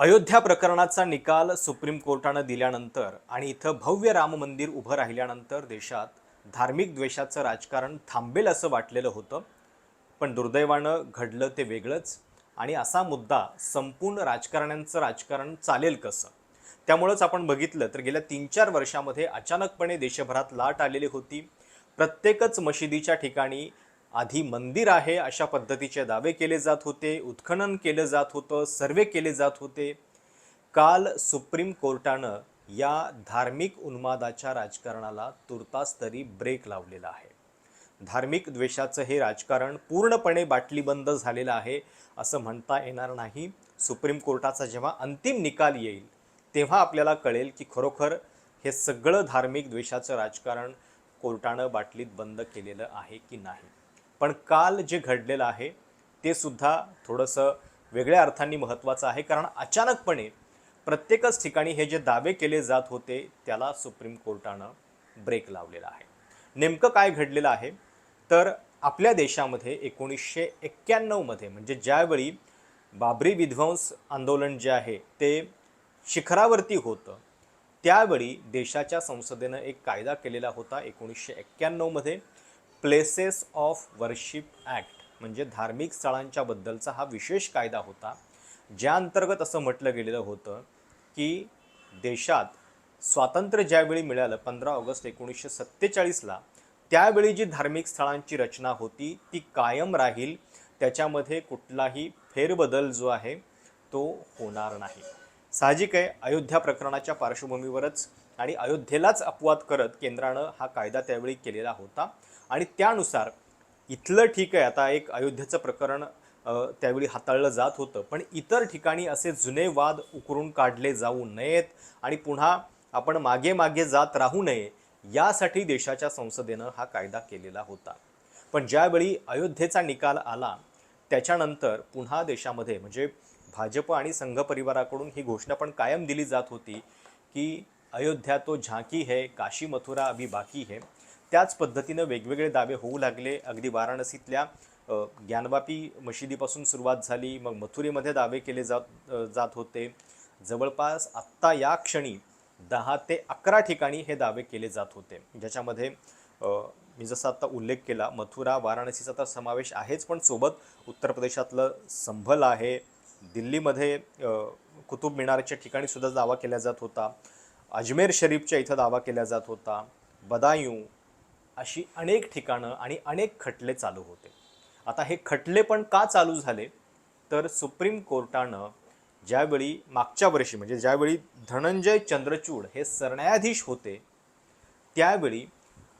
अयोध्या प्रकरणाचा निकाल सुप्रीम कोर्टानं दिल्यानंतर आणि इथं भव्य राम मंदिर उभं राहिल्यानंतर देशात धार्मिक द्वेषाचं राजकारण थांबेल असं वाटलेलं होतं. पण दुर्दैवानं घडलं ते वेगळंच आणि असा मुद्दा संपूर्ण राजकारण्यांचं राजकारण चालेल कसं? त्यामुळंच आपण बघितलं तर गेल्या तीन चार वर्षामध्ये अचानकपणे देशभरात लाट आलेली होती. प्रत्येकच मशिदीच्या ठिकाणी आधी मंदिर आहे अशा पद्धतीचे दावे केले जात होते उत्खनन केलं जात होतं सर्वे केले जात होते. काल सुप्रीम कोर्टानं या धार्मिक उन्मादाच्या राजकारणाला तुर्तास तरी ब्रेक लावलेला आहे. धार्मिक द्वेषाचं हे राजकारण पूर्णपणे बाटलीबंद झालेलं आहे असं म्हणता येणार नाही. सुप्रीम कोर्टाचा जेव्हा अंतिम निकाल येईल तेव्हा आपल्याला कळेल की खरोखर हे सगळं धार्मिक द्वेषाचं राजकारण कोर्टानं बाटलीत बंद केलेलं आहे की नाही. पण काल जे घडलेलं आहे ते सुद्धा थोडंसं वेगळ्या अर्थांनी महत्त्वाचं आहे. कारण अचानकपणे प्रत्येकच ठिकाणी हे जे दावे केले जात होते त्याला सुप्रीम कोर्टानं ब्रेक लावलेला आहे. नेमकं काय घडलेलं आहे? तर आपल्या देशामध्ये एकोणीसशे एक्क्याण्णवमध्ये म्हणजे ज्यावेळी बाबरी विध्वंस आंदोलन जे आहे ते शिखरावरती होतं त्यावेळी देशाच्या संसदेनं एक कायदा केलेला होता एकोणीसशे एक्क्याण्णवमध्ये प्लेसेस ऑफ वर्शिप ॲक्ट म्हणजे धार्मिक स्थळांच्या बद्दलचा हा विशेष कायदा होता ज्या अंतर्गत असं म्हटलं गेलेलं होतं की देशात स्वातंत्र्य ज्यावेळी मिळालं पंधरा ऑगस्ट एकोणीसशे सत्तेचाळीसला त्यावेळी जी धार्मिक स्थळांची रचना होती ती कायम राहील त्याच्यामध्ये कुठलाही फेरबदल जो आहे तो होणार नाही. साहजिक आहे अयोध्या प्रकरणाच्या पार्श्वभूमीवरच आणि अयोध्येलाच अपवाद करत केंद्रानं हा कायदा त्यावेळी केलेला होता. आणि त्यानुसार इथलं ठीक आहे. आता एक अयोध्येचं प्रकरण त्यावेळी हाताळलं जात होतं. पण इतर ठिकाणी असे जुने वाद उकरून काढले जाऊ नयेत आणि पुन्हा आपण मागे मागे जात राहू नये यासाठी देशाच्या संसदेनं हा कायदा केलेला होता. पण ज्यावेळी अयोध्येचा निकाल आला त्याच्यानंतर पुन्हा देशामध्ये म्हणजे भाजप आणि संघ परिवाराकडून ही घोषणा पण कायम दिली जात होती की अयोध्या तो झांकी है काशी मथुरा अभी बाकी है. त्याच पद्धतीनं वेगवेगळे दावे होऊ लागले. अगदी वाराणसीतल्या अ, ज्ञानवापी मशिदीपासून सुरुवात झाली. मग मथुरेमध्ये दावे केले जात जात होते. जवळपास आत्ता या क्षणी दहा ते अकरा ठिकाणी हे दावे केले जात होते. ज्याच्यामध्ये मी जसा आत्ता उल्लेख केला मथुरा वाराणसीचा तर समावेश आहेच पण सोबत उत्तर प्रदेशातलं संभल आहे. दिल्लीमध्ये कुतुब मिनारच्या ठिकाणी सुद्धा दावा केला जात होता. अजमेर शरीफच्या इथं दावा केला जात होता. बदायूं अशी अनेक ठिकाणं आणि अनेक खटले चालू होते. आता हे खटले पण का चालू झाले? तर सुप्रीम कोर्टानं ज्यावेळी मागच्या वर्षी म्हणजे ज्यावेळी धनंजय चंद्रचूड हे सरन्यायाधीश होते त्यावेळी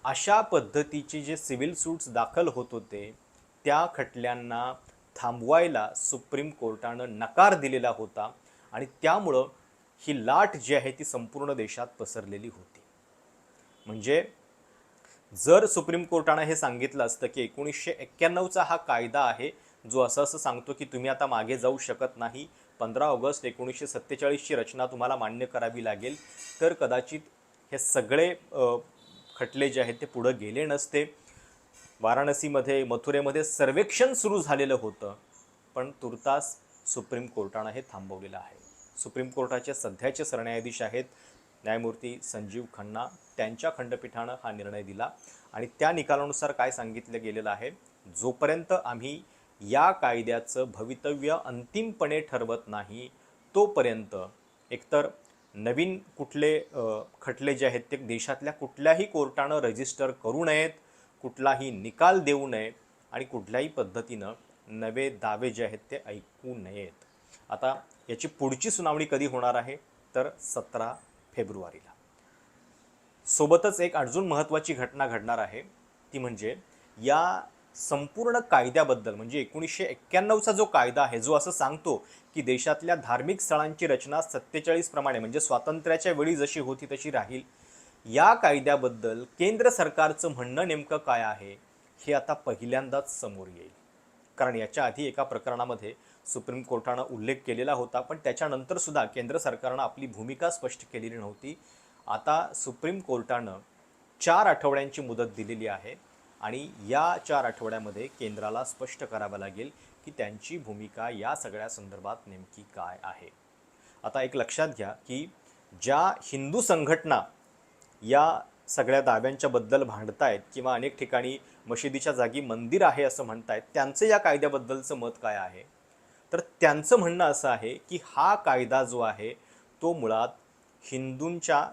अशा पद्धतीचे जे सिव्हिल सूट्स दाखल होत होते त्या खटल्यांना थांबवायला सुप्रीम कोर्टानं नकार दिलेला होता आणि त्यामुळं ही लाट जी आहे ती संपूर्ण देशात पसरलेली होती. म्हणजे जर सुप्रीम कोर्टानं हे सांगितलं असतं की एकोणीसशे एक्क्याण्णवचा हा कायदा आहे जो असं असं सांगतो की तुम्ही आता मागे जाऊ शकत नाही पंधरा ऑगस्ट एकोणीसशे सत्तेचाळीसची रचना तुम्हाला मान्य करावी लागेल तर कदाचित हे सगळे खटले जे आहेत ते पुढं गेले नसते. वाराणसीमध्ये मथुरेमध्ये सर्वेक्षण सुरू झालेलं होतं पण तुर्तास सुप्रीम कोर्टानं हे थांबवलेलं आहे. सुप्रीम कोर्टाचे सध्याचे सरन्यायाधीश आहेत न्यायमूर्ती संजीव खन्ना त्यांच्या खंडपीठानं हा निर्णय दिला आणि त्या निकालानुसार काय सांगितलं गेलेलं आहे? जोपर्यंत आम्ही या कायद्याचं भवितव्य अंतिमपणे ठरवत नाही तोपर्यंत एकतर नवीन कुठले खटले जे आहेत ते देशातल्या कुठल्याही कोर्टानं रजिस्टर करू नयेत कुठलाही निकाल देऊ नये आणि कुठल्याही पद्धतीनं नवे दावे जे आहेत ते ऐकू नयेत. आता याची पुढची सुनावणी कधी होणार आहे? तर सतरा फेब्रुवारीला. सोबतच एक अजून महत्त्वाची घटना घडणार आहे. ती म्हणजे या संपूर्ण कायद्याबद्दल म्हणजे एकोणीसशे एक्क्याण्णवचा जो कायदा आहे जो असं सांगतो की देशातल्या धार्मिक स्थळांची रचना सत्तेचाळीस प्रमाणे म्हणजे स्वातंत्र्याच्या वेळी जशी होती तशी राहील या कायद्याबद्दल केंद्र सरकारचं म्हणणं नेमकं काय आहे हे आता पहिल्यांदाच समोर येईल. कारण याच्या आधी एका प्रकरणामध्ये सुप्रीम कोर्टानं उल्लेख केलेला होता पण त्याच्यानंतरसुद्धा केंद्र सरकारनं आपली भूमिका स्पष्ट केलेली नव्हती. आता सुप्रीम कोर्टानं चार आठवड्यांची मुदत दिलेली आहे आणि या चार आठवड्यामध्ये केंद्राला स्पष्ट करावं लागेल की त्यांची भूमिका या सगळ्या संदर्भात नेमकी काय आहे. आता एक लक्षात घ्या की ज्या हिंदू संघटना या सगळ्या दाव्यांच्याबद्दल भांडत भांडतायत किंवा अनेक ठिकाणी मशिदीच्या जागी मंदिर आहे असं म्हणतायत. त्यांचं या कायद्याबद्दलचं मत काय आहे? तर त्यांचं म्हणणं असं आहे की हा कायदा जो आहे तो मुळात हिंदूंच्या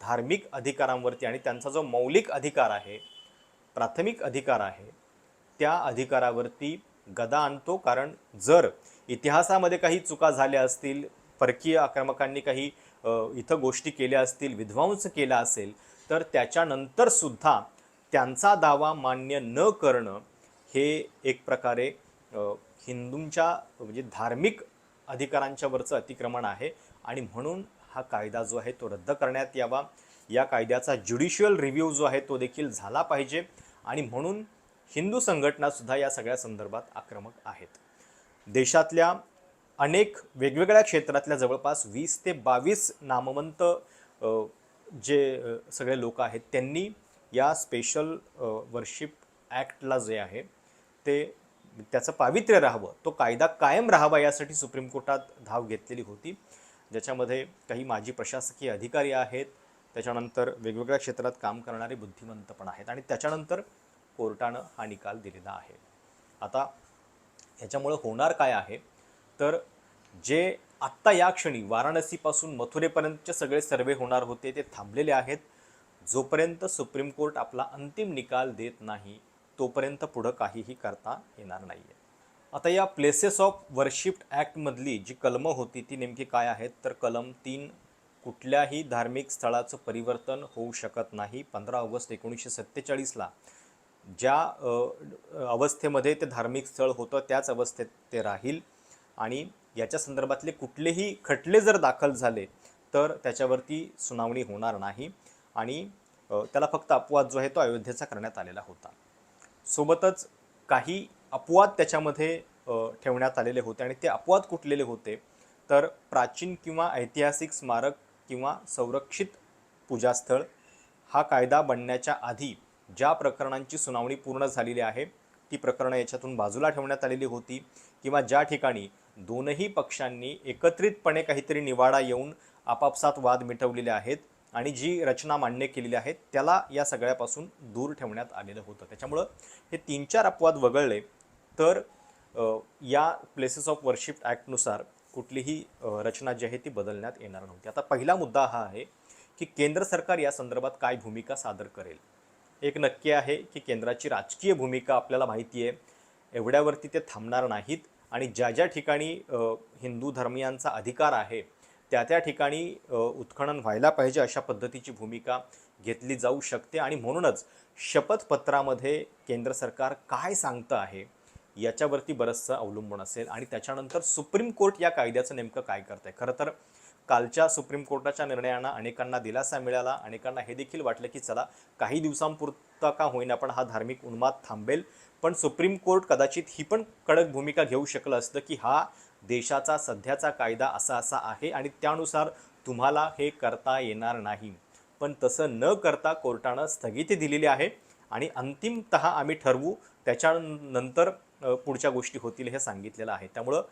धार्मिक अधिकारांवरती आणि त्यांचा जो मौलिक अधिकार आहे प्राथमिक अधिकार आहे त्या अधिकारावरती गदा आणतो. कारण जर इतिहासामध्ये काही चुका झाल्या असतील परकीय आक्रमकांनी काही इथं गोष्टी केल्या असतील विध्वंस केला असेल तर त्याच्यानंतरसुद्धा त्यांचा दावा मान्य न करणं हे एक प्रकारे हिंदूंच्या म्हणजे धार्मिक अधिकारांच्यावरचं अतिक्रमण आहे. आणि म्हणून हा कायदा जो आहे तो रद्द करण्यात यावा. या कायद्याचा ज्युडिशियल रिव्ह्यू जो आहे तो देखील झाला पाहिजे. आणि म्हणून हिंदू संघटनासुद्धा या सगळ्या संदर्भात आक्रमक आहेत. देशातल्या अनेक वेगवेगळ्या क्षेत्रातल्या जवळपास वीस ते बावीस नामवंत जे सगळे लोक आहेत त्यांनी या स्पेशल वर्शिप ॲक्टला जे आहे ते त्याचं पावित्र्य राहावं. तो कायदा कायम राहावा यासाठी सुप्रीम कोर्टात धाव घेतलेली होती. ज्याच्यामध्ये काही माजी प्रशासकीय अधिकारी आहेत. त्याच्यानंतर वेगवेगळ्या क्षेत्रात काम करणारे बुद्धिमंत पण आहेत. आणि त्याच्यानंतर कोर्टानं हा निकाल दिलेला आहे. आता ह्याच्यामुळं होणार काय आहे? तर जे आत्ता या क्षणी वाराणसीपासून मथुरेपर्यंतचे सगळे सर्वे होणार होते ते थांबलेले आहेत. जोपर्यंत सुप्रीम कोर्ट आपला अंतिम निकाल देत नाही तोपर्यंत पुढं काहीही करता येणार नाही आहे आता या प्लेसेस ऑफ वर्शिप ॲक्टमधली जी कलमं होती ती नेमकी काय आहेत? तर कलम तीन कुठल्याही धार्मिक स्थळाचं परिवर्तन होऊ शकत नाही. पंधरा ऑगस्ट एकोणीसशे सत्तेचाळीसला ज्या अवस्थेमध्ये ते धार्मिक स्थळ होतं त्याच अवस्थेत ते राहील. आणि याच्या संदर्भातले कुठलेही खटले जर दाखल झाले तर त्याच्यावरती सुनावणी होणार नाही. आणि त्याला फक्त अपवाद जो आहे तो अयोध्येचा करण्यात आलेला होता. सोबतच काही अपवाद त्याच्यामध्ये ठेवण्यात आलेले होते आणि ते अपवाद कुठलेले होते तर प्राचीन किंवा ऐतिहासिक स्मारक किंवा संरक्षित पूजास्थळ हा कायदा बनण्याच्या आधी ज्या प्रकरणांची सुनावणी पूर्ण झालेली आहे ती प्रकरणं याच्यातून बाजूला ठेवण्यात आलेली होती किंवा ज्या ठिकाणी दोनही पक्षांनी एकत्रितपणे काहीतरी निवाडा येऊन आपापसात वाद मिटवलेले आहेत आणि जी रचना मान्य केलेली आहे त्याला या सगळ्यापासून दूर ठेवण्यात आलेलं होतं. त्याच्यामुळं हे तीन चार अपवाद वगळले तर या प्लेसेस ऑफ वर्शिप ॲक्टनुसार कुठलीही रचना जी आहे ती बदलण्यात येणार नव्हती. आता पहिला मुद्दा हा आहे की केंद्र सरकार या संदर्भात काय भूमिका सादर करेल? एक नक्की आहे की केंद्राची राजकीय भूमिका आपल्याला माहिती आहे. एवढ्यावरती ते थांबणार नाहीत आणि ज्या ज्या ठिकाणी हिंदू धर्मियांचा अधिकार आहे त्या त्या ठिकाणी उत्खनन व्हायला पाहिजे अशा पद्धतीची भूमिका घेतली जाऊ शकते. आणि म्हणूनच शपथपत्रामध्ये केंद्र सरकार काय सांगतं आहे याच्यावरती बरंचसं अवलंबून असेल. आणि त्याच्यानंतर सुप्रीम कोर्ट या कायद्याचं नेमकं काय करतं आहे खरं तर कालच्या सुप्रीम कोर्टाच्या निर्णयानं अनेकांना दिलासा मिळाला. अनेकांना हे देखील वाटलं की चला काही दिवसांपुरता का होईना पण हा धार्मिक उन्माद थांबेल. पण सुप्रीम कोर्ट कदाचित ही पण कडक भूमिका घेऊ शकलं असतं की हा देशाचा सध्याचा कायदा असा असा आहे आणि त्यानुसार तुम्हाला हे करता येणार नाही. पण तसं न करता कोर्टानं स्थगिती दिलेली आहे आणि अंतिमत आम्ही ठरवू त्याच्यानंतर पुढच्या गोष्टी होतील हे सांगितलेलं आहे. त्यामुळं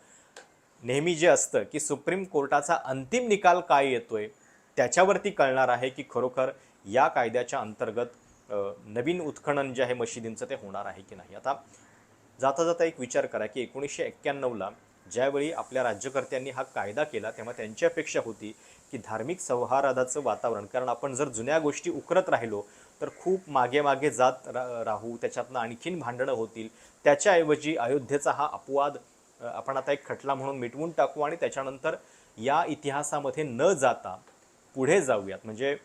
नेहमी जे असतं की सुप्रीम कोर्टाचा अंतिम निकाल काय येतोय त्याच्यावरती कळणार आहे की खरोखर या कायद्याच्या अंतर्गत नवीन उत्खनन जे आहे मशिदींचं ते होणार आहे की नाही. आता जाता जाता एक विचार करा की एकोणीसशे एक्क्याण्णवला ज्यावेळी आपल्या राज्यकर्त्यांनी हा कायदा केला तेव्हा त्यांची अपेक्षा होती की धार्मिक सौहार्दाचं वातावरण कारण आपण जर जुन्या गोष्टी उकरत राहिलो तर खूप मागे मागे जात रा राहू त्याच्यातनं आणखीन भांडणं होतील. त्याच्याऐवजी अयोध्येचा हा अपवाद आपण आता एक खटला म्हणून मिटवून टाकू आणि त्याच्यानंतर या इतिहासामध्ये न जाता पुढे जाऊयात. म्हणजे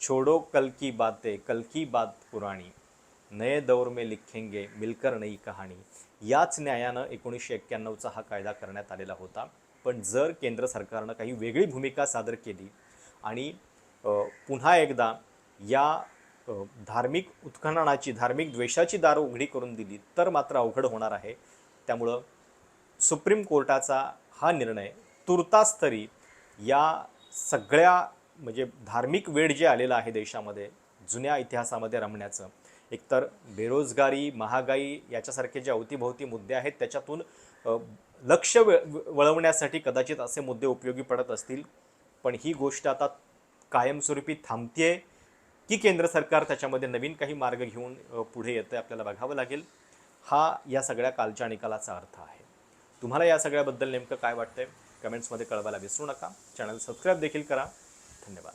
छोडो कलकी बाते कलकी बात पुराणी. नए दौर में लिखेंगे मिलकर नई कहाणी. याच न्यायानं एकोणीसशे एक्क्याण्णवचा हा कायदा करण्यात आलेला होता. पण जर केंद्र सरकारनं काही वेगळी भूमिका सादर केली आणि पुन्हा एकदा या धार्मिक उत्खननाची धार्मिक द्वेषाची दार उघडी करून दिली तर मात्र अवघड होणार आहे. त्यामुळं सुप्रीम कोर्टाचा हा निर्णय तुर्तास तरी या सगळ्या म्हणजे धार्मिक वेळ जे आलेलं आहे देशामध्ये जुन्या इतिहासामध्ये रमण्याचं एकतर बेरोजगारी महागाई याच्यासारखे जे अवतीभोवती मुद्दे आहेत त्याच्यातून लक्ष व- वळवण्यासाठी कदाचित असे मुद्दे उपयोगी पडत असतील. पण ही गोष्ट आता कायमस्वरूपी थांबतेय की केंद्र सरकार त्याच्यामध्ये नवीन काही मार्ग घेऊन पुढे येतं आपल्याला बघावं लागेल. हा या सगळ्या कालच्या निकालाचा अर्थ आहे. तुम्हाला या सगळ्याबद्दल नेमकं काय वाटतंय? कमेंट्समध्ये कळवायला विसरू नका. चॅनल सबस्क्राईब देखील करा. धन्यवाद.